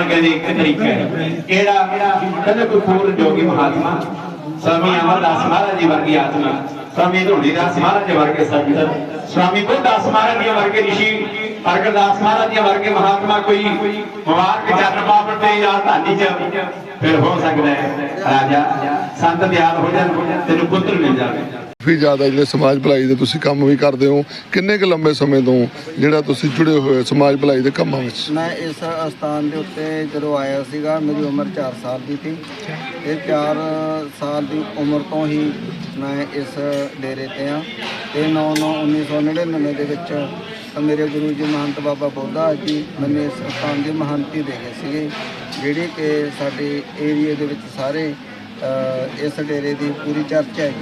ਮੰਗਣ ਇੱਕ ਤਰੀਕਾ ਹੈ। ਕਿਹੜਾ? ਕਹਿੰਦੇ ਕੋਈ ਪੂਰਨ ਜੋਗੀ ਮਹਾਤਮਾ। ਸਵਾਮੀ ਅਮਰਦਾਸ ਮਹਾਰਾਜ ਜੀ ਵਰਗੀ ਆਤਮਾ। ਸਵਾਮੀ ਧੋੜੀਦਾਸ ਮਹਾਰਾਜ ਜੀ ਵਰਗੇ ਸੰਤ ਸਵਾਮੀ ਬੁੱਧਦਾਸ ਮਹਾਰਾਜ ਜੀ ਵਰਗੇ ਰਿਸ਼ੀ ਪ੍ਰਗਟਦਾਸ ਮਹਾਰਾਜ ਜੀ ਵਰਗੇ ਮਹਾਤਮਾ ਕੋਈ ਮੁਬਾਰਕ ਚਰਨ ਪਾਵਨ ਤੇ ਜਾਂ ਧਾਨੀ ਚ ਫਿਰ ਹੋ ਸਕਦਾ ਹੈ। ਰਾਜਾ, ਸੰਤ ਦਿਆਲ ਹੋ ਜਾਣ, ਤੈਨੂੰ ਪੁੱਤਰ ਮਿਲ ਜਾਵੇ। ਕਾਫੀ ਜ਼ਿਆਦਾ ਜਿਹੜੇ ਸਮਾਜ ਭਲਾਈ ਦੇ ਤੁਸੀਂ ਕੰਮ ਵੀ ਕਰਦੇ ਹੋ, ਕਿੰਨੇ ਕੁ ਲੰਬੇ ਸਮੇਂ ਤੋਂ ਜਿਹੜਾ ਤੁਸੀਂ ਜੁੜੇ ਹੋਏ ਹੋ ਸਮਾਜ ਭਲਾਈ ਦੇ ਕੰਮਾਂ ਵਿੱਚ? ਮੈਂ ਇਸ ਅਸਥਾਨ ਦੇ ਉੱਤੇ ਜਦੋਂ ਆਇਆ ਸੀਗਾ, ਮੇਰੀ ਉਮਰ 4 ਸਾਲ ਦੀ ਸੀ। ਇਹ 4 ਸਾਲ ਦੀ ਉਮਰ ਤੋਂ ਹੀ ਮੈਂ ਇਸ ਡੇਰੇ ਤੇ ਆ ਤੇ 9 9 1999 ਦੇ ਵਿੱਚ ਮੇਰੇ ਗੁਰੂ ਜੀ ਮਹੰਤ ਬਾਬਾ ਬੋਧਾ ਜੀ ਮੈਨੂੰ ਇਸ ਅਸਥਾਨ ਦੀ ਮਹੰਤੀ ਦੇ ਗਏ ਸੀਗੇ, ਜਿਹੜੀ ਕਿ ਸਾਡੇ ਏਰੀਆ ਦੇ ਵਿੱਚ ਸਾਰੇ ਇਸ ਡੇਰੇ ਦੀ ਪੂਰੀ ਚਰਚਾ ਹੈ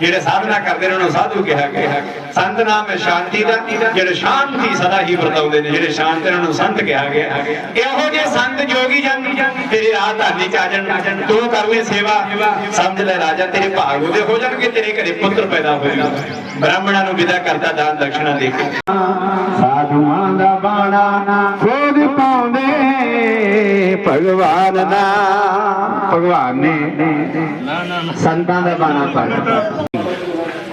ਜਿਹੜੇ ਸਾਧਨਾ ਕਰਦੇ ਨੇ, ਉਹਨਾਂ ਨੂੰ ਸਾਧੂ ਕਿਹਾ ਗਿਆ। ਸੰਤ ਨਾਮ ਹੈ ਸ਼ਾਂਤੀ ਦਾ, ਜਿਹੜੇ ਸ਼ਾਂਤੀ ਸਦਾ ਹੀ ਵਰਤਾਉਂਦੇ ਨੇ, ਜਿਹੜੇ ਸ਼ਾਂਤ ਨੇ, ਉਹਨਾਂ ਨੂੰ ਸੰਤ ਕਿਹਾ ਗਿਆ। ਇਹੋ ਜਿਹੇ ਸੰਤ ਜੋਗੀ ਜਨ, ਤੇਰੇ ਰਾਹ ਧਾਨੀ ਚ ਆ ਜਾਣ, ਤੂੰ ਕਰ ਲੈ ਸੇਵਾ। ਸਮਝ ਲੈ ਰਾਜਾ, ਤੇਰੇ ਭਾਗ ਉਹਦੇ ਹੋ ਜਾਣਗੇ, ਤੇਰੇ ਘਰੇ ਪੁੱਤਰ ਪੈਦਾ ਹੋਏਗਾ ਬ੍ਰਾਹਮਣਾਂ ਨੂੰ ਵਿਦਾ ਕਰਦਾ ਦਾਨ ਦਕਸ਼ਣਾ ਦੇ ਕੇ। ਸਾਧੂਆਂ ਦਾ ਬਾਣਾ ਖੋਦ ਭਗਵਾਨ ਦਾ ਭਗਵਾਨ ਨੇ ਸੰਤਾਂ ਦਾ ਬਾਣਾ ਪਾਇਆ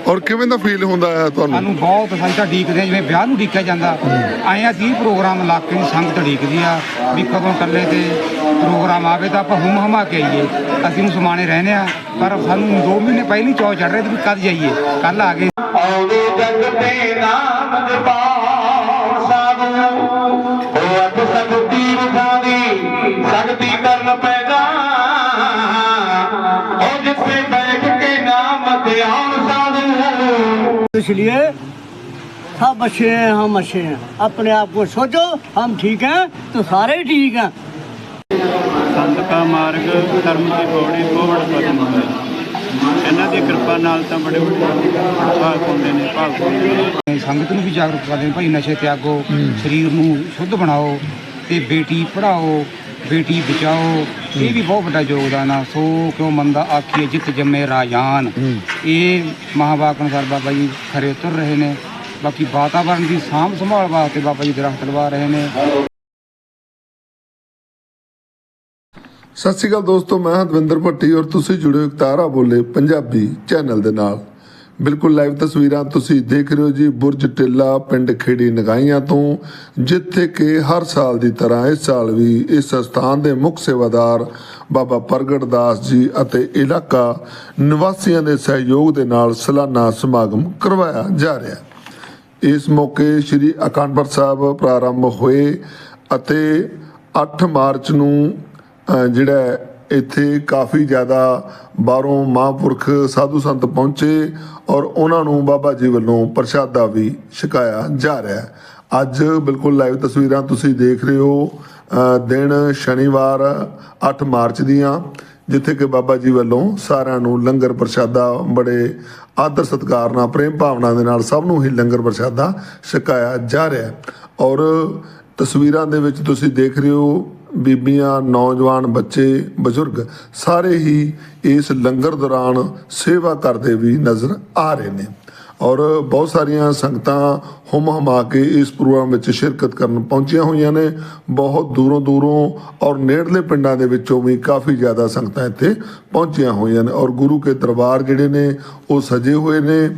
ਔਰ ਕਿਵੇਂ ਦਾ ਫੀਲ ਹੁੰਦਾ ਹੈ ਤੁਹਾਨੂੰ? ਸਾਨੂੰ ਬਹੁਤ ਅਸੀਂ ਤਾਂ ਡੀਕਦੇ ਜਿਵੇਂ ਵਿਆਹ ਨੂੰ ਡੀਕਿਆ ਜਾਂਦਾ। ਆਏ ਆ 30 ਪ੍ਰੋਗਰਾਮ ਇਲਾਕੇ ਦੀ ਸੰਗਤ ਡੀਕਦੀ ਆ ਵੀ ਕਦੋਂ ਟੱਲੇ ਤੇ ਪ੍ਰੋਗਰਾਮ ਆਵੇ ਤਾਂ ਆਪਾਂ ਹੁਮ ਹਮਾ ਕੇ ਆਈਏ। ਅਸੀਂ ਨੂੰ ਸਮਾਣੇ ਰਹਿੰਦੇ ਆ ਪਰ ਸਾਨੂੰ 2 ਮਹੀਨੇ ਪਹਿਲੀ ਚੌ ਚੜ ਰਹੇ ਤੇ ਕਦ ਜਾਈਏ ਕੱਲ ਆ ਗਏ। ਆਉਂਦੇ ਜਗ ਤੇ ਨਾਮ ਜਪਾਉ ਸਕਤੀ ਕਰਨ ਪੈਦਾ ਉਹ ਜਿੱਥੇ ਬੈਠ ਕੇ ਨਾਮ ਧਿਆਨ ਸਾਧੂ इसलिए सब अच्छे हैं हम अच्छे हैं अपने आप को सोचो हम ठीक हैं तो सारे ही ठीक हैं ਸੰਤ ਕਾ ਮਾਰਗ ਧਰਮ ਦੀ ਪੌੜੀ ਕੋਵੜ ਪਦਮ ਹੈ ਇਹਨਾਂ ਦੀ ਕਿਰਪਾ ਨਾਲ ਤਾਂ ਬੜੇ ਬੜੇ ਭਾਗ ਹੁੰਦੇ ਨੇ ਭਾਗ ਹੁੰਦੇ ਨੇ ਸੰਗਤ ਨੂੰ ਵੀ ਜਾਗਰੂਕ ਕਰਦੇ ਨੇ ਭਾਈ ਨਸ਼ੇ ਤਿਆਗੋ ਸਰੀਰ ਨੂੰ ਸ਼ੁੱਧ ਬਣਾਓ ਤੇ ਬੇਟੀ ਪੜਾਓ ਬੇਟੀ ਬਚਾਓ ਇਹ ਵੀ ਬਹੁਤ ਵੱਡਾ ਯੋਗਦਾਨ ਆ। ਸੋ ਕਿਉਂ ਮੰਦਾ ਆਖੀਏ ਜਿਤ ਜੰਮੇ ਰਾਜਾਨ ਇਹ ਮਹਾਵਾਕ ਅਨੁਸਾਰ ਬਾਬਾ ਜੀ ਖਰੇ ਉਤਰ ਰਹੇ ਨੇ। ਬਾਕੀ ਵਾਤਾਵਰਣ ਦੀ ਸਾਂਭ ਸੰਭਾਲ ਵਾਸਤੇ ਬਾਬਾ ਜੀ ਦਰਖਤ ਲਵਾ ਰਹੇ ਨੇ। ਸਤਿ ਸ਼੍ਰੀ ਅਕਾਲ ਦੋਸਤੋ ਮੈਂ ਹਾਂ ਦਵਿੰਦਰ ਭੱਟੀ ਔਰ ਤੁਸੀਂ ਜੁੜੇ ਹੋ ਤਾਰਾ ਬੋਲੇ ਪੰਜਾਬੀ ਚੈਨਲ ਦੇ ਨਾਲ। ਬਿਲਕੁਲ ਲਾਈਵ ਤਸਵੀਰਾਂ ਤੁਸੀਂ ਦੇਖ ਰਹੇ ਹੋ ਜੀ, ਬੁਰਜ ਟਿੱਲਾ ਪਿੰਡ ਖੇੜੀ ਨਗਾਈਆਂ ਤੋਂ, ਜਿੱਥੇ ਕਿ ਹਰ ਸਾਲ ਦੀ ਤਰ੍ਹਾਂ ਇਸ ਸਾਲ ਵੀ ਇਸ ਸਥਾਨ ਦੇ ਮੁੱਖ ਸੇਵਾਦਾਰ ਬਾਬਾ ਪ੍ਰਗਟ ਦਾਸ ਜੀ ਅਤੇ ਇਲਾਕਾ ਨਿਵਾਸੀਆਂ ਦੇ ਸਹਿਯੋਗ ਦੇ ਨਾਲ ਸਾਲਾਨਾ ਸਮਾਗਮ ਕਰਵਾਇਆ ਜਾ ਰਿਹਾ ਹੈ। ਇਸ ਮੌਕੇ ਸ੍ਰੀ ਅਖੰਡ ਸਾਹਿਬ ਪ੍ਰਾਰੰਭ ਹੋਏ ਅਤੇ 8 ਮਾਰਚ ਨੂੰ ਜਿਹੜਾ ਇੱਥੇ ਕਾਫੀ ਜ਼ਿਆਦਾ ਬਾਹਰੋਂ ਮਹਾਂਪੁਰਖ ਸਾਧੂ ਸੰਤ ਪਹੁੰਚੇ ਔਰ ਉਹਨਾਂ ਨੂੰ ਬਾਬਾ ਜੀ ਵੱਲੋਂ ਪ੍ਰਸ਼ਾਦਾ ਵੀ ਛਕਾਇਆ ਜਾ ਰਿਹਾ ਹੈ। ਅੱਜ ਬਿਲਕੁਲ ਲਾਈਵ ਤਸਵੀਰਾਂ ਤੁਸੀਂ ਦੇਖ ਰਹੇ ਹੋ ਦਿਨ ਸ਼ਨੀਵਾਰ 8 ਮਾਰਚ ਦੀਆਂ, ਜਿੱਥੇ ਕਿ ਬਾਬਾ ਜੀ ਵੱਲੋਂ ਸਾਰਿਆਂ ਨੂੰ ਲੰਗਰ ਪ੍ਰਸ਼ਾਦਾ ਬੜੇ ਆਦਰ ਸਤਿਕਾਰ ਨਾਲ, ਪ੍ਰੇਮ ਭਾਵਨਾ ਦੇ ਨਾਲ ਸਭ ਨੂੰ ਹੀ ਲੰਗਰ ਪ੍ਰਸ਼ਾਦਾ ਛਕਾਇਆ ਜਾ ਰਿਹਾ ਔਰ ਤਸਵੀਰਾਂ ਦੇ ਵਿੱਚ ਤੁਸੀਂ ਦੇਖ ਰਹੇ ਹੋ ਬੀਬੀਆਂ, ਨੌਜਵਾਨ ਬੱਚੇ, ਬਜ਼ੁਰਗ ਸਾਰੇ ਹੀ ਇਸ ਲੰਗਰ ਦੌਰਾਨ ਸੇਵਾ ਕਰਦੇ ਵੀ ਨਜ਼ਰ ਆ ਰਹੇ ਨੇ। ਔਰ ਬਹੁਤ ਸਾਰੀਆਂ ਸੰਗਤਾਂ ਹੁਮ ਹਮਾ ਕੇ ਇਸ ਪ੍ਰੋਗਰਾਮ ਵਿੱਚ ਸ਼ਿਰਕਤ ਕਰਨ ਪਹੁੰਚੀਆਂ ਹੋਈਆਂ ਨੇ। ਬਹੁਤ ਦੂਰੋਂ ਦੂਰੋਂ ਔਰ ਨੇੜਲੇ ਪਿੰਡਾਂ ਦੇ ਵਿੱਚੋਂ ਵੀ ਕਾਫੀ ਜ਼ਿਆਦਾ ਸੰਗਤਾਂ ਇੱਥੇ ਪਹੁੰਚੀਆਂ ਹੋਈਆਂ ਨੇ। ਔਰ ਗੁਰੂ ਕੇ ਦਰਬਾਰ ਜਿਹੜੇ ਨੇ, ਉਹ ਸਜੇ ਹੋਏ ਨੇ।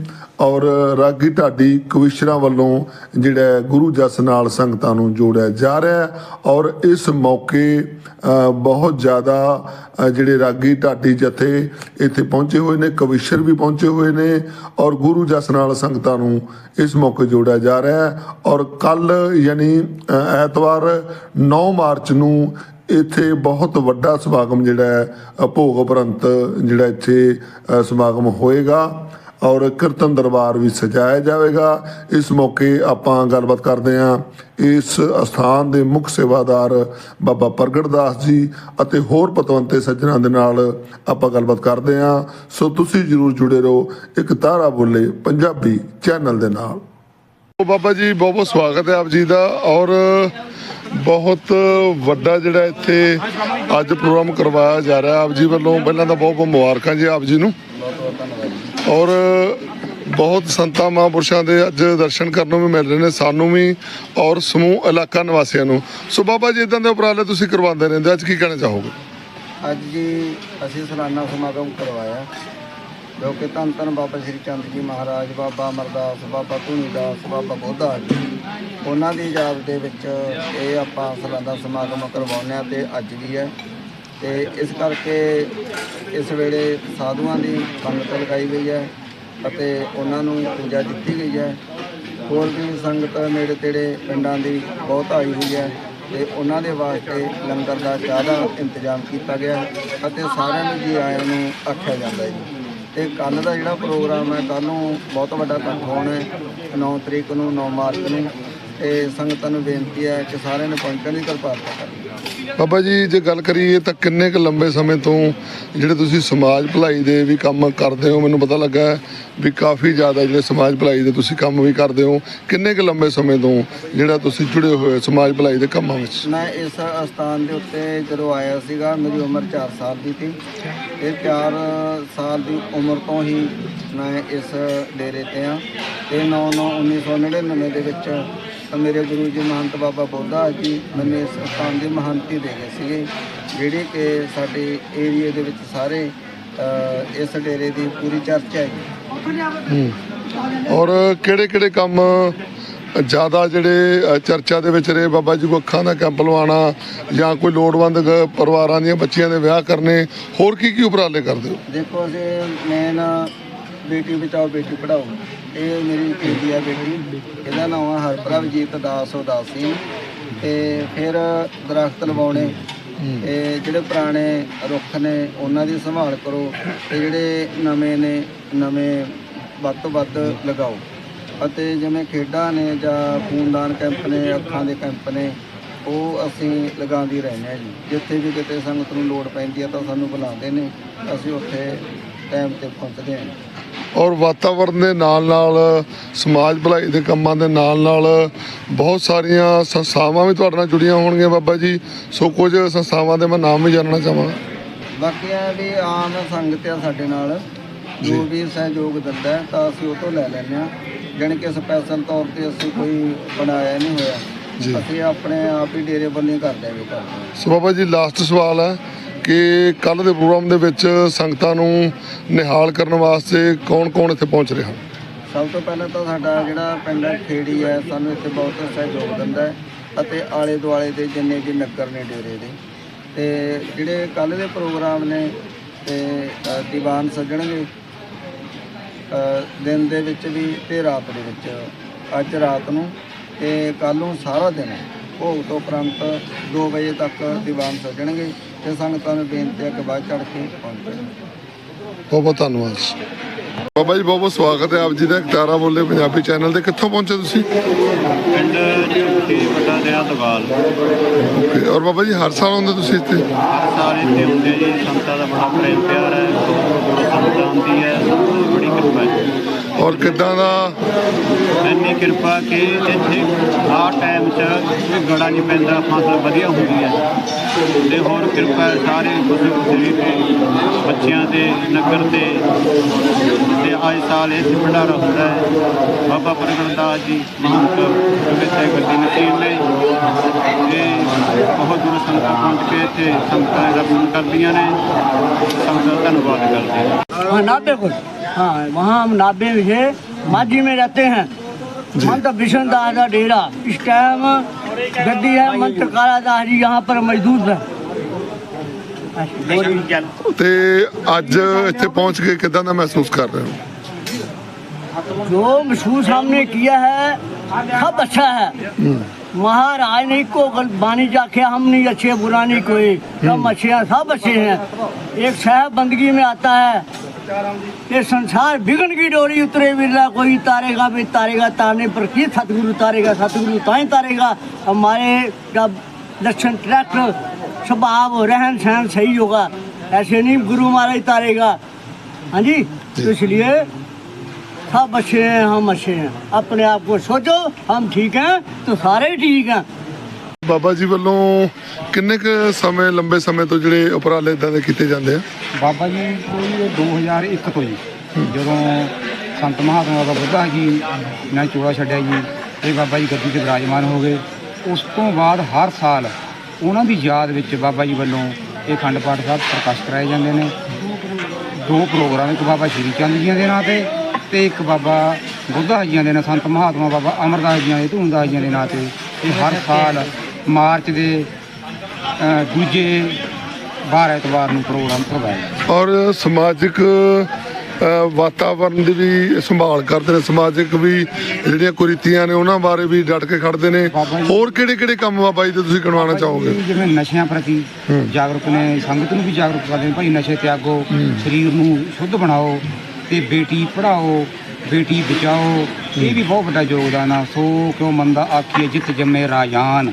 ਔਰ ਰਾਗੀ ਢਾਡੀ ਕਵਿਸ਼ਰਾਂ ਵੱਲੋਂ ਜਿਹੜਾ ਗੁਰੂ ਜਸ ਨਾਲ ਸੰਗਤਾਂ ਨੂੰ ਜੋੜਿਆ ਜਾ ਰਿਹਾ ਔਰ ਇਸ ਮੌਕੇ ਬਹੁਤ ਜ਼ਿਆਦਾ ਜਿਹੜੇ ਰਾਗੀ ਢਾਡੀ ਜਥੇ ਇੱਥੇ ਪਹੁੰਚੇ ਹੋਏ ਨੇ, ਕਵਿਸ਼ਰ ਵੀ ਪਹੁੰਚੇ ਹੋਏ ਨੇ ਔਰ ਗੁਰੂ ਜਸ ਨਾਲ ਸੰਗਤਾਂ ਨੂੰ ਇਸ ਮੌਕੇ ਜੋੜਿਆ ਜਾ ਰਿਹਾ ਔਰ ਕੱਲ ਯਾਨੀ ਐਤਵਾਰ 9 ਮਾਰਚ ਨੂੰ ਇੱਥੇ ਬਹੁਤ ਵੱਡਾ ਸਮਾਗਮ ਜਿਹੜਾ ਹੈ ਭੋਗ ਉਪਰੰਤ ਜਿਹੜਾ ਇੱਥੇ ਸਮਾਗਮ ਹੋਏਗਾ। ਔਰ ਕੀਰਤਨ ਦਰਬਾਰ ਵੀ ਸਜਾਇਆ ਜਾਵੇਗਾ। ਇਸ ਮੌਕੇ ਆਪਾਂ ਗੱਲਬਾਤ ਕਰਦੇ ਹਾਂ ਇਸ ਅਸਥਾਨ ਦੇ ਮੁੱਖ ਸੇਵਾਦਾਰ ਬਾਬਾ ਪ੍ਰਗਟ ਦਾਸ ਜੀ ਅਤੇ ਹੋਰ ਪਤਵੰਤੇ ਸੱਜਣਾ ਦੇ ਨਾਲ ਆਪਾਂ ਗੱਲਬਾਤ ਕਰਦੇ ਹਾਂ। ਸੋ ਤੁਸੀਂ ਜਰੂਰ ਜੁੜੇ ਰਹੋ ਇੱਕ ਤਾਰਾ ਬੋਲੇ ਪੰਜਾਬੀ ਚੈਨਲ ਦੇ ਨਾਲ। ਬਾਬਾ ਜੀ, ਬਹੁਤ ਬਹੁਤ ਸਵਾਗਤ ਹੈ ਆਪ ਜੀ ਦਾ ਔਰ ਬਹੁਤ ਵੱਡਾ ਜਿਹੜਾ ਇੱਥੇ ਅੱਜ ਪ੍ਰੋਗਰਾਮ ਕਰਵਾਇਆ ਜਾ ਰਿਹਾ ਆਪ ਜੀ ਵੱਲੋਂ। ਪਹਿਲਾਂ ਤਾਂ ਬਹੁਤ ਬਹੁਤ ਮੁਬਾਰਕਾਂ ਜੀ ਆਪ ਜੀ ਨੂੰ। ਔਰ ਬਹੁਤ ਸੰਤਾਂ ਮਹਾਂਪੁਰਸ਼ਾਂ ਦੇ ਅੱਜ ਦਰਸ਼ਨ ਕਰਨ ਨੂੰ ਵੀ ਮਿਲ ਰਹੇ ਨੇ, ਸਾਨੂੰ ਵੀ ਔਰ ਸਮੂਹ ਇਲਾਕਾ ਨਿਵਾਸੀਆਂ ਨੂੰ। ਸੋ ਬਾਬਾ ਜੀ ਇਦਾਂ ਦੇ ਉਪਰਾਲੇ ਤੁਸੀਂ ਕਰਵਾਉਂਦੇ ਰਹਿੰਦੇ ਅੱਜ ਕੀ ਕਹਿਣਾ ਚਾਹੋਗੇ? ਅੱਜ ਜੀ ਅਸੀਂ ਸਲਾਨਾ ਸਮਾਗਮ ਕਰਵਾਇਆ, ਜੋ ਕਿ ਧੰਨ ਧੰਨ ਬਾਬਾ ਸ਼੍ਰੀ ਚੰਦ ਜੀ ਮਹਾਰਾਜ, ਬਾਬਾ ਅਮਰਦਾਸ, ਬਾਬਾ ਧੂਨੀਦਾਸ, ਬਾਬਾ ਬੋਧਾ ਜੀ। ਉਹਨਾਂ ਦੀ ਯਾਦ ਦੇ ਵਿੱਚ ਇਹ ਆਪਾਂ ਸਲਾਨਾ ਸਮਾਗਮ ਕਰਵਾਉਂਦੇ ਹਾਂ ਤੇ ਅੱਜ ਵੀ ਹੈ। ਤੇ ਇਸ ਕਰਕੇ ਇਸ ਵੇਲੇ ਸਾਧੂਆਂ ਦੀ ਸੰਗਤ ਲਗਾਈ ਗਈ ਹੈ ਅਤੇ ਉਹਨਾਂ ਨੂੰ ਪੂਜਾ ਦਿੱਤੀ ਗਈ ਹੈ। ਹੋਰ ਵੀ ਸੰਗਤ ਨੇੜੇ ਤੇੜੇ ਪਿੰਡਾਂ ਦੀ ਬਹੁਤ ਆਈ ਹੋਈ ਹੈ ਤੇ ਉਹਨਾਂ ਦੇ ਵਾਸਤੇ ਲੰਗਰ ਦਾ ਜ਼ਿਆਦਾ ਇੰਤਜ਼ਾਮ ਕੀਤਾ ਗਿਆ ਅਤੇ ਸਾਰਿਆਂ ਨੂੰ ਜੀ ਆਇਆਂ ਨੂੰ ਆਖਿਆ ਜਾਂਦਾ ਹੈ ਜੀ। ਤੇ ਕੱਲ ਦਾ ਜਿਹੜਾ ਪ੍ਰੋਗਰਾਮ ਹੈ ਕੱਲ ਨੂੰ ਬਹੁਤ ਵੱਡਾ ਇਕੱਠ ਹੋਣਾ ਹੈ 9 ਤਰੀਕ ਨੂੰ 9 ਮਾਰਚ ਨੂੰ। ਤੇ ਸੰਗਤਾਂ ਨੂੰ ਬੇਨਤੀ ਹੈ ਕਿ ਸਾਰਿਆਂ ਨੇ ਪਹੁੰਚਣ ਦੀ ਕਿਰਪਾਲਤਾ ਕਰਨੀ। ਬਾਬਾ ਜੀ, ਜੇ ਗੱਲ ਕਰੀਏ ਤਾਂ ਕਿੰਨੇ ਕੁ ਲੰਬੇ ਸਮੇਂ ਤੋਂ ਜਿਹੜੇ ਤੁਸੀਂ ਸਮਾਜ ਭਲਾਈ ਦੇ ਵੀ ਕੰਮ ਕਰਦੇ ਹੋ, ਮੈਨੂੰ ਪਤਾ ਲੱਗਾ ਵੀ ਕਾਫੀ ਜ਼ਿਆਦਾ ਜਿਹੜੇ ਸਮਾਜ ਭਲਾਈ ਦੇ ਤੁਸੀਂ ਕੰਮ ਵੀ ਕਰਦੇ ਹੋ। ਕਿੰਨੇ ਕੁ ਲੰਬੇ ਸਮੇਂ ਤੋਂ ਜਿਹੜਾ ਤੁਸੀਂ ਜੁੜੇ ਹੋਏ ਸਮਾਜ ਭਲਾਈ ਦੇ ਕੰਮਾਂ ਵਿੱਚ? ਮੈਂ ਇਸ ਅਸਥਾਨ ਦੇ ਉੱਤੇ ਜਦੋਂ ਆਇਆ ਸੀਗਾ, ਮੇਰੀ ਉਮਰ 4 ਸਾਲ ਦੀ ਸੀ। ਇਹ 4 ਸਾਲ ਦੀ ਉਮਰ ਤੋਂ ਹੀ ਮੈਂ ਇਸ ਡੇਰੇ ਤੇ ਆ ਤੇ 9 9 1999 ਦੇ ਵਿੱਚ ਮੇਰੇ ਗੁਰੂ ਜੀ ਮਹੰਤ ਬਾਬਾ ਬੋਧਾ ਜੀ ਮੈਨੂੰ ਇਸ ਸਥਾਨ ਦੀ ਮਹੰਤੀ ਦੇ ਗਏ ਸੀਗੇ ਜਿਹੜੀ ਕਿ ਸਾਡੇ ਏਰੀਏ ਦੇ ਵਿੱਚ ਸਾਰੇ ਇਸ ਡੇਰੇ ਦੀ ਪੂਰੀ ਚਰਚਾ ਹੈ। ਜੀ ਔਰ ਕਿਹੜੇ ਕਿਹੜੇ ਕੰਮ ਜ਼ਿਆਦਾ ਜਿਹੜੇ ਚਰਚਾ ਦੇ ਵਿੱਚ ਰਹੇ? ਬਾਬਾ ਜੀ ਕੋ ਅੱਖਾਂ ਦਾ ਕੈਂਪ ਲਵਾਉਣਾ ਜਾਂ ਕੋਈ ਲੋੜਵੰਦ ਪਰਿਵਾਰਾਂ ਦੀਆਂ ਬੱਚੀਆਂ ਦੇ ਵਿਆਹ ਕਰਨੇ ਹੋਰ ਕੀ ਕੀ ਉਪਰਾਲੇ ਕਰਦੇ ਹੋ? ਦੇਖੋ ਅਸੀਂ ਮੇਨ ਬੇਟੀ ਬਚਾਓ ਬੇਟੀ ਪੜਾਓ ਇਹ ਮੇਰੀ ਬੇਟੀ ਆ ਬੇਟੀ। ਇਹਦਾ ਨਾਮ ਆ ਹਰਪ੍ਰਭਜੀਤ ਦਾਸ ਉਦਾਸੀ ਤੇ ਫਿਰ ਦਰਖਤ ਲਵਾਉਣੇ। ਤੇ ਜਿਹੜੇ ਪੁਰਾਣੇ ਰੁੱਖ ਨੇ ਉਹਨਾਂ ਦੀ ਸੰਭਾਲ ਕਰੋ। ਤੇ ਜਿਹੜੇ ਨਵੇਂ ਨੇ ਨਵੇਂ ਵੱਧ ਤੋਂ ਵੱਧ ਲਗਾਓ। ਅਤੇ ਜਿਵੇਂ ਖੇਡਾਂ ਨੇ ਜਾਂ ਖੂਨਦਾਨ ਕੈਂਪ ਨੇ ਅੱਖਾਂ ਦੇ ਕੈਂਪ ਨੇ ਉਹ ਅਸੀਂ ਲਗਾਉਂਦੇ ਰਹਿੰਦੇ ਹਾਂ ਜੀ। ਜਿੱਥੇ ਵੀ ਕਿਤੇ ਸੰਗਤ ਨੂੰ ਲੋੜ ਪੈਂਦੀ ਹੈ ਤਾਂ ਸਾਨੂੰ ਬੁਲਾਉਂਦੇ ਨੇ। ਅਸੀਂ ਉੱਥੇ ਟਾਈਮ ਤੇ ਪਹੁੰਚਦੇ ਹਾਂ। ਔਰ ਵਾਤਾਵਰਣ ਦੇ ਨਾਲ ਨਾਲ ਸਮਾਜ ਭਲਾਈ ਦੇ ਕੰਮਾਂ ਦੇ ਨਾਲ ਨਾਲ ਬਹੁਤ ਸਾਰੀਆਂ ਸੰਸਥਾਵਾਂ ਵੀ ਤੁਹਾਡੇ ਨਾਲ ਜੁੜੀਆਂ ਹੋਣਗੀਆਂ ਬਾਬਾ ਜੀ। ਸੋ ਕੁਝ ਸੰਸਥਾਵਾਂ ਦੇ ਮੈਂ ਨਾਮ ਵੀ ਜਾਣਨਾ ਚਾਹਾਂਗਾ। ਬਾਕੀ ਇਹ ਵੀ ਆਮ ਸੰਗਤ ਆ ਸਾਡੇ ਨਾਲ। ਜੋ। ਵੀ ਸਹਿਯੋਗ ਦਿੰਦਾ ਤਾਂ ਅਸੀਂ ਉਹ ਤੋਂ ਲੈ ਲੈਂਦੇ ਹਾਂ। ਜਾਣੀ ਕਿ ਸਪੈਸ਼ਲ ਤੌਰ ਤੇ ਅਸੀਂ ਕੋਈ ਬਣਾਇਆ ਨਹੀਂ ਜੀ। ਹੋਇਆ ਅਸੀਂ ਆਪਣੇ ਆਪ ਹੀ ਡੇਰੇ ਬੰਨੇ ਕਰਦੇ ਹਾਂ ਸੋ ਬਾਬਾ ਜੀ ਲਾਸਟ ਸਵਾਲ ਹੈ। ਕਿ ਕੱਲ ਦੇ ਪ੍ਰੋਗਰਾਮ ਦੇ ਵਿੱਚ ਸੰਗਤਾਂ ਨੂੰ ਨਿਹਾਲ ਕਰਨ ਵਾਸਤੇ ਕੌਣ-ਕੌਣ ਇੱਥੇ ਪਹੁੰਚ ਰਿਹਾ? ਸਭ ਤੋਂ ਪਹਿਲਾਂ ਤਾਂ ਸਾਡਾ ਜਿਹੜਾ ਪਿੰਡ ਹੈ, ਖੇੜੀ ਹੈ, ਸਾਨੂੰ ਇੱਥੇ ਬਹੁਤ ਸਹਿਯੋਗ ਦਿੰਦਾ ਹੈ ਅਤੇ ਆਲੇ ਦੁਆਲੇ ਦੇ ਜਿੰਨੇ ਵੀ ਨੱਕਰ ਨੇ ਡੇਰੇ ਦੇ। ਤੇ ਜਿਹੜੇ ਕੱਲ ਦੇ ਪ੍ਰੋਗਰਾਮ ਨੇ, ਤੇ ਦੀਵਾਨ ਸੱਜਣਗੇ। ਦਿਨ ਦੇ ਵਿੱਚ ਵੀ ਤੇ ਰਾਤ ਦੇ ਵਿੱਚ, ਅੱਜ ਰਾਤ ਨੂੰ ਤੇ ਕੱਲ ਨੂੰ ਸਾਰਾ ਦਿਨ ਭੋਗ ਤੋਂ ਉਪਰੰਤ 2 ਵਜੇ ਤੱਕ ਦੀਵਾਨ ਸੱਜਣਗੇ। ਤੇ ਸੰਗਤਾਂ ਨੂੰ ਬੇਨਤੀ ਹੈ ਕਿ ਬਾਅਦ ਚੜ੍ਹ ਕੇ ਪਹੁੰਚਣ ਬਹੁਤ ਬਹੁਤ ਧੰਨਵਾਦ ਬਾਬਾ ਜੀ ਬਹੁਤ ਬਹੁਤ ਸਵਾਗਤ ਹੈ ਆਪ ਜੀ ਦਾ। ਤਾਰਾ ਬੋਲੇ ਪੰਜਾਬੀ ਚੈਨਲ ਤੇ ਕਿੱਥੋਂ ਪਹੁੰਚੇ ਤੁਸੀਂ? ਪਿੰਡ ਵੱਡਾ ਦਵਾਲ। ਓਕੇ ਔਰ ਬਾਬਾ ਜੀ ਹਰ ਸਾਲ ਆਉਂਦੇ ਤੁਸੀਂ ਇੱਥੇ? ਹਰ ਸਾਲ ਇੱਥੇ ਹੁੰਦੇ ਜੀ। ਸੰਤਾਂ ਦਾ ਬੜਾ ਪ੍ਰੇਮ ਪਿਆਰ ਹੈ। ਸੰਗਤਾਂ ਆਉਂਦੀ ਹੈ ਬੜੀ ਕਿਰਪਾ ਹੈ। ਔਰ ਕਿੱਦਾਂ ਦਾ ਇੰਨੀ ਕਿਰਪਾ ਕਿ ਇੱਥੇ ਆ ਟਾਈਮ 'ਚ ਕੋਈ ਗੜਾ ਨਹੀਂ ਪੈਂਦਾ ਫਸਲ ਵਧੀਆ ਹੁੰਦੀ ਹੈ ਤੇ ਹੋਰ ਕਿਰਪਾ ਹੈ ਸਾਰੇ ਖੁਸ਼ੀ ਖੁਸ਼ੀ ਤੇ ਬੱਚਿਆਂ ਦੇ ਨਗਰ ਤੇ ਤੇ ਆਏ ਸਾਲ ਇੱਥੇ ਭੰਡਾਰਾ ਹੁੰਦਾ ਹੈ ਬਾਬਾ ਪ੍ਰਗਟ ਦਾਸ ਜੀ ਮਹੰਤ ਜੋ ਇੱਥੇ ਗੱਦੀ ਨਸੀਬ ਨੇ ਤੇ ਬਹੁਤ ਦੂਰ ਸੰਗਤਾਂ ਪਹੁੰਚ ਕੇ ਇੱਥੇ ਸੰਗਤਾਂ ਦਾ ਦਰਸ਼ਨ ਕਰਦੀਆਂ ਨੇ ਸੰਗਤਾਂ ਦਾ ਧੰਨਵਾਦ ਕਰਦੇ ਹਾਂ हाँ नाभे को हाँ वहाँ हम नाभे में से माझी में रहते हैं मंत्र विष्णु दास का डेरा इस टाइम गद्दी है मंत्र काला दास जी यहाँ पर मौजूद है ਤੇ ਅੱਜ ਇੱਥੇ ਪਹੁੰਚ ਕੇ ਕਿੱਦਾਂ ਦਾ ਮਹਿਸੂਸ ਕਰ ਰਹੇ ਹੋ जो महसूस हमने किया है सब अच्छा है महाराज नहीं को गल- बानी जाके हम नहीं अच्छे बुरा नहीं कोई सब अच्छे हैं सब अच्छे हैं एक साहब बंदगी में आता है ये संसार बिगन की डोरी, उतरे बिरला, कोई तारेगा, भी तारेगा, तारने पर की सतगुरु तारेगा, सतगुरु ताई तारेगा? हमारे जब लक्षण ट्रैक्टर स्वभाव, रहन सहन सही होगा। ऐसे नहीं गुरु महाराज तारेगा। हाँ जी तो इसलिए सब अच्छे हैं, हम अच्छे हैं। अपने आप को सोचो, हम ठीक हैं तो सारे ठीक हैं। ਬਾਬਾ ਜੀ ਵੱਲੋਂ ਕਿੰਨੇ ਕੁ ਸਮੇਂ, ਲੰਬੇ ਸਮੇਂ ਤੋਂ ਜਿਹੜੇ ਉਪਰਾਲੇ ਇਦਾਂ ਦੇ ਕੀਤੇ ਜਾਂਦੇ ਆ? ਬਾਬਾ ਜੀ ਕੋਈ ਇਹ 2001 ਤੋਂ ਜੀ, ਜਦੋਂ ਸੰਤ ਮਹਾਤਮਾ ਬਾਬਾ ਬੁੱਢਾ ਜੀ ਨੇ ਚੋਲਾ ਛੱਡਿਆ ਜੀ ਇਹ ਬਾਬਾ ਜੀ ਗੱਦੀ ਤੇ ਵਿਰਾਜਮਾਨ ਹੋ ਗਏ। ਉਸ ਤੋਂ ਬਾਅਦ ਹਰ ਸਾਲ ਉਹਨਾਂ ਦੀ ਯਾਦ ਵਿੱਚ ਬਾਬਾ ਜੀ ਵੱਲੋਂ ਇਹ ਅਖੰਡ ਪਾਠ ਸਾਹਿਬ ਪ੍ਰਕਾਸ਼ ਕਰਾਏ ਜਾਂਦੇ ਨੇ। ਦੋ ਪ੍ਰੋਗਰਾਮ, ਇੱਕ ਬਾਬਾ ਸ਼੍ਰੀ ਚੰਦ ਜੀਆਂ ਦੇ ਨਾਂ ਤੇ ਤੇ ਇੱਕ ਬਾਬਾ ਬੁੱਢਾ ਜੀਆਂ ਦੇ ਨਾਂ ਸੰਤ ਮਹਾਤਮਾ ਬਾਬਾ ਅਮਰਦਾਸ ਜੀ ਦੇ ਧੂਮਦਾਸ ਜੀ ਦੇ ਨਾਂ ਤੇ। ਇਹ ਹਰ ਸਾਲ ਮਾਰਚ ਦੇ ਦੂਜੇ 12 ਐਤਵਾਰ ਨੂੰ ਪ੍ਰੋਗਰਾਮ ਕਰਵਾਇਆ। ਔਰ ਸਮਾਜਿਕ ਅ, ਵਾਤਾਵਰਣ ਦੀ ਵੀ ਸੰਭਾਲ ਕਰਦੇ ਨੇ। ਸਮਾਜਿਕ ਵੀ ਜਿਹੜੀਆਂ ਕੁਰੀਤੀਆਂ ਨੇ ਉਹਨਾਂ ਬਾਰੇ ਵੀ ਡਟ ਕੇ ਖੜਦੇ ਨੇ। ਹੋਰ ਕਿਹੜੇ ਕਿਹੜੇ ਕੰਮ ਬਾਬਾ ਜੀ ਤੇ ਤੁਸੀਂ ਕਰਵਾਉਣਾ ਚਾਹੋਗੇ? ਜਿਵੇਂ ਨਸ਼ਿਆਂ ਪ੍ਰਤੀ ਜਾਗਰੂਕ ਨੇ ਸੰਗਤ ਨੂੰ ਵੀ ਜਾਗਰੂਕ ਕਰਦੇ ਨੇ। ਭਾਈ ਨਸ਼ੇ ਤਿਆਗੋ ਸਰੀਰ ਨੂੰ ਸ਼ੁੱਧ ਬਣਾਓ ਤੇ ਬੇਟੀ ਪੜਾਓ ਬੇਟੀ ਬਚਾਓ। ਇਹ ਵੀ ਬਹੁਤ ਵੱਡਾ ਯੋਗਦਾਨ ਆ। ਸੋ ਕਿਉਂ ਮੰਦਾ ਆਖੀਏ ਜਿੱਤ ਜੰਮੇ ਰਾਜਾਨ।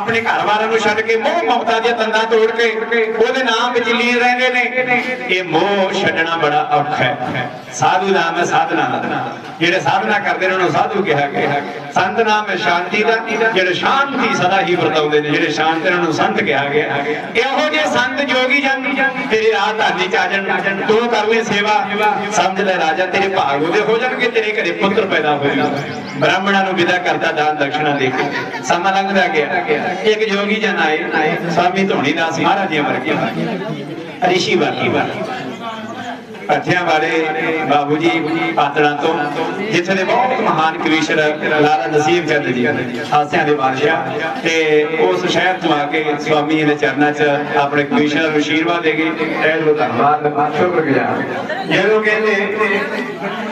ਆਪਣੇ ਘਰ ਵਾਲਿਆਂ ਨੂੰ ਛੱਡ ਕੇ ਮੋਹ ਮਮਤਾ ਦੀਆਂ ਤੰਦਾਂ ਤੋੜ ਕੇ ਉਹਦੇ ਨਾਮ ਵਿੱਚ ਲੀਨ ਰਹਿੰਦੇ ਨੇ। ਇਹ ਮੋਹ ਛੱਡਣਾ ਬੜਾ ਔਖਾ ਹੈ। ਸਾਧੂ ਨਾਮ ਹੈ ਸਾਧਨਾ ਜਿਹੜੇ ਸਾਧਨਾ ਕਰਦੇ ਨੇ, ਉਹਨਾਂ ਨੂੰ ਸਾਧੂ ਕਿਹਾ ਗਿਆ ਸੰਤ ਨਾਮ ਹੈ ਸ਼ਾਂਤੀ ਦਾ। ਜਿਹੜੇ ਸ਼ਾਂਤੀ ਸਦਾ ਹੀ ਵਰਤਾਉਂਦੇ ਨੇ, ਜਿਹੜੇ ਸ਼ਾਂਤ ਇਹਨਾਂ ਨੂੰ ਸੰਤ ਕਿਹਾ ਗਿਆ ਇਹੋ ਜਿਹੇ ਸੰਤ ਜੋਗੀ ਜਨ, ਤੇਰੀ ਰਾਹ ਧਾਰਨੀ ਚ ਆ ਜਾਣ। ਤੂੰ ਕਰ ਲੈ ਸੇਵਾ। ਸਮਝ ਲੈ ਰਾਜਾ, ਤੇਰੇ ਭਾਗ ਉਹਦੇ ਹੋ ਜਾਣਗੇ, ਤੇਰੇ ਘਰੇ ਪੁੱਤਰ ਪੈਦਾ ਹੋ ਜਾਊਗਾ ਬ੍ਰਾਹਮਣਾਂ ਨੂੰ ਵਿਦਾ ਕਰਦਾ ਦਾਨ ਦਕਸ਼ਨਾ ਦੇ ਕੇ। ਸਮਾਂ ਲੰਘਦਾ ਗਿਆ। ਇੱਕ ਜੋਗੀ ਜਨ ਆਏ ਸਵਾਮੀ ਧੋਣੀ ਦਾਸ ਮਹਾਰਾਜ ਜੀ ਵਰਗੇ ਰਿਸ਼ੀ ਵਰਗੀ ਪੱਠਿਆਂ ਵਾਲੇ ਬਾਬੂ ਜੀ ਪਾਤੜਾਂ ਤੋਂ, ਜਿੱਥੇ ਦੇ ਬਹੁਤ ਮਹਾਨ ਕਵੀਸ਼ਰ ਲਾਲਾ ਨਸੀਬ ਚੰਦ ਜੀ, ਹਾਸਿਆਂ ਦੇ ਬਾਦਸ਼ਾਹ। ਤੇ ਉਸ ਸ਼ਹਿਰ ਤੋਂ ਆ ਕੇ ਸਵਾਮੀ ਜੀ ਦੇ ਚਰਨਾਂ 'ਚ ਆਪਣੇ ਕਵੀਸ਼ਰ ਨੂੰ ਅਸ਼ੀਰਵਾਦ ਦੇ ਗਏ ਐਨ ਉਹ ਧੰਨਵਾਦ, ਸ਼ੁਕਰਗੁਜ਼ਾਰ। ਜਦੋਂ ਕਹਿੰਦੇ,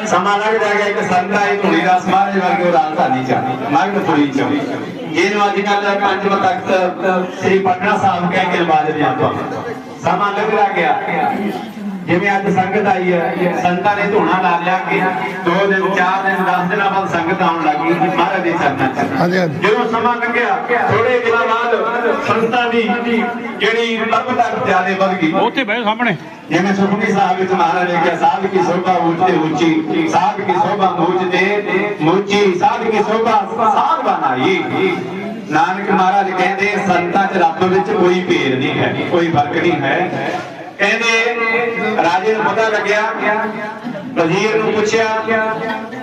ਸਮਾਂ ਲੱਗ ਜਾਏਗਾ ਇੱਕ ਸੰਤਾ ਇਹ ਧੂੜੀ ਦਾ ਸਮਾਜ ਵਰਗੇ ਰਾਜਧਾਨੀ ਚ ਮਗਨਪੁਰੀ ਚ ਜਿਹਨੂੰ ਅੱਜ ਕੱਲ ਪੰਜਵਾਂ ਤਖਤ ਸ੍ਰੀ ਪਟਨਾ ਸਾਹਿਬ ਕਹਿ ਕੇ ਲਵਾਜਦੇ ਆਪਾਂ ਸਮਾਂ ਲੱਗਦਾ ਗਿਆ। ਜਿਵੇਂ ਅੱਜ ਸੰਗਤ ਆਈ ਹੈ ਸੰਤਾਂ ਨੇ ਧੂਣਾ ਲਾ ਲਿਆ ਕਿ ਦੋ ਦਿਨ ਚਾਰ ਦਿਨ 10 ਦਿਨਾਂ ਬਾਅਦ ਸੰਗਤ ਆਉਣ ਲੱਗੀ ਮਹਾਰਾਜ ਦੇ ਚਰਨਾਂ 'ਚ। ਹਾਂਜੀ ਹਾਂਜੀ। ਜਦੋਂ ਸਮਾਂ ਲੰਘਿਆ ਥੋੜੇ ਦਿਨਾਂ ਬਾਅਦ ਸੰਤਾਂ ਦੀ ਜਿਹੜੀ ਪਰਮਤਾ ਜਿਆਦੇ ਵੱਧ ਗਈ। ਉੱਥੇ ਬਹਿ ਸਾਹਮਣੇ। ਜਿਵੇਂ ਸੁਖਮਨੀ ਸਾਹਿਬ ਵਿੱਚ ਮਹਾਰਾਜ ਨੇ ਕਿਹਾ ਸਾਧ ਕੀ ਸੋਭਾ ਉੱਚ ਤੇ ਉੱਚੀ ਸਾਧ ਕੀ ਸੋਭਾ ਉੱਚ ਤੇ ਉੱਚੀ ਸਾਧ ਕੀ ਸੋਭਾ ਸਾਧ ਬਣਾਈ। ਨਾਨਕ ਮਹਾਰਾਜ ਕਹਿੰਦੇ ਸੰਤਾਂ 'ਚ ਰੱਬ ਵਿੱਚ ਕੋਈ ਭੇਦ ਨਹੀਂ ਹੈ ਕੋਈ ਫ਼ਰਕ ਨਹੀਂ ਹੈ। ਕਹਿੰਦੇ ਰਾਜੇ ਨੂੰ ਪਤਾ ਲੱਗਿਆ, ਵਜ਼ੀਰ ਨੂੰ ਪੁੱਛਿਆ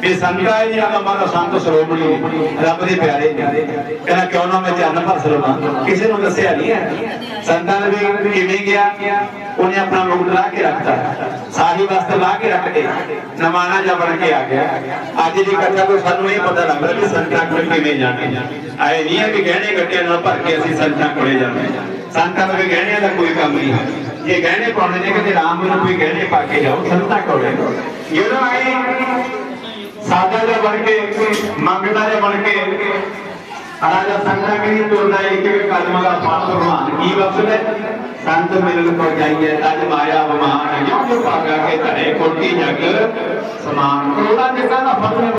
ਕਿ ਸੰਤਾ ਹੈ ਜੀ, ਆਪਾਂ ਮਾਰਾ ਸੰਤ ਸਰੋਮਣੀ ਰੱਬ ਦੇ ਪਿਆਰੇ ਕਹਿੰਦਾ, ਕਿਉਂ ਨਾ ਮੈਂ ਚੰਨ ਭਰ ਸਰੋਮਾ ਕਿਸੇ ਨੂੰ ਦੱਸਿਆ ਨਹੀਂ ਹੈ। ਸੰਤਾਂ ਨੇ ਵੀ ਕਿਵੇਂ ਗਿਆ? ਉਹਨੇ ਆਪਣਾ ਮੁਕਟ ਲਾ ਕੇ ਰੱਖਤਾ। ਸਾਰੀ ਵਸਤ ਲਾ ਕੇ ਰੱਖ ਕੇ ਨਮਾਨਾ ਜਾ ਬਣ ਕੇ ਆ ਗਿਆ। ਅੱਜ ਦੀ ਕਥਾ ਤੋਂ ਸਾਨੂੰ ਇਹ ਪਤਾ ਲੱਗਦਾ ਕਿ ਸੰਤਾਂ ਕੋਲ ਕਿਵੇਂ ਜਾਣਾ। ਆਏ ਨਹੀਂ ਹੈ ਕਿ ਗਹਿਣੇ ਗੱਟਿਆਂ ਨਾਲ ਭਰ ਕੇ ਅਸੀਂ ਸੰਤਾਂ ਕੋਲੇ ਜਾਂਦੇ ਸੰਤਾਂ ਨੂੰ ਗਹਿਣਿਆਂ ਦਾ ਕੋਈ ਕੰਮ ਨਹੀਂ ਹੈ ਗਹਿਣੇ ਪਾਉਣੇ ਨੇ ਕਿ ਰਾਮ ਨੂੰ ਕੋਈ ਗਹਿਣੇ ਪਾ ਕੇ ਜਾਓ, ਸੰਤਾਂ ਕੋਲੇ ਜਦੋਂ ਆਏ ਸਾਦਾ ਜਿਹਾ ਬਣ ਕੇ, ਮੰਗਦਾ ਜਿਹਾ ਬਣ ਕੇ, ਰਾਜਾ ਸੰਗਤਾਂ ਕਰੀ ਤੁਰਦਾ ਇੱਕ ਇੱਕ ਕਦਮ ਦਾ ਪਾਸ ਭਗਵਾਨ ਕੀ ਬਖਸ਼ਦਾ ਸੰਤ ਮਿਲਨ ਕੋ ਜਾਈਏ ਤਜ ਮਾਇਆ ਬਮਾਨ ਜੋ ਜੋ ਭਾਗਾ ਕੇ ਧਰੇ ਕੋਟੀ ਜਗ, ਸਮਾਨ ਕਰੋੜਾਂ ਜਗਾਂ ਦਾ ਫਤਿਹ